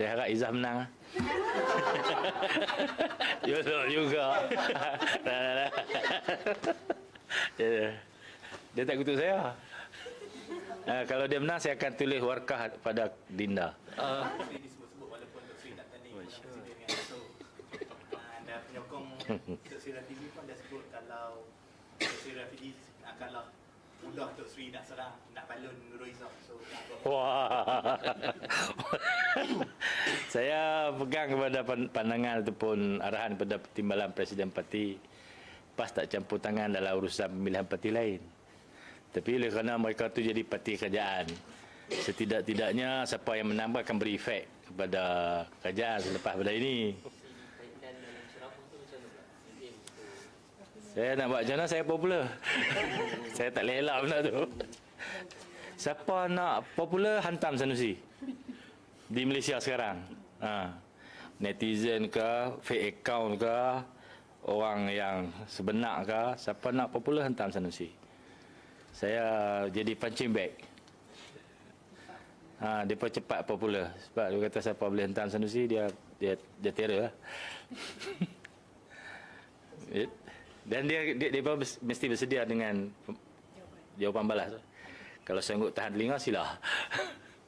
Saya harap Izzah menang. Jodoh juga. dia, dia tak kutuk saya. Uh, kalau dia menang, saya akan tulis warkah pada Dinda. Uh, Ah, dan penyokong Dr. Sri pun dah sebut kalau Dr. Sri Rafidi nak kalah mudah Dr. Sri nak serang nak balon Nurul Izzah so Wah. Saya pegang kepada pan- pandangan ataupun arahan kepada timbalan Presiden Parti PAS tak campur tangan dalam urusan pemilihan parti lain. Tapi oleh kerana mereka tu jadi parti kerajaan, setidak-tidaknya siapa yang menang akan beri efek kepada kerajaan selepas pada ini. Saya nak buat macam mana saya popular. saya tak boleh elak benda tu. Siapa nak popular hantam Sanusi. Di Malaysia sekarang. Ha. Netizen ke, fake account ke, orang yang sebenar ke, siapa nak popular hantam Sanusi. Saya jadi punching bag. Ha, dia cepat popular. Sebab dia kata siapa boleh hantam Sanusi, dia dia dia terror lah. Dan dia dia, dia bes- mesti bersedia dengan jawapan balas. Kalau sanggup tahan telinga sila.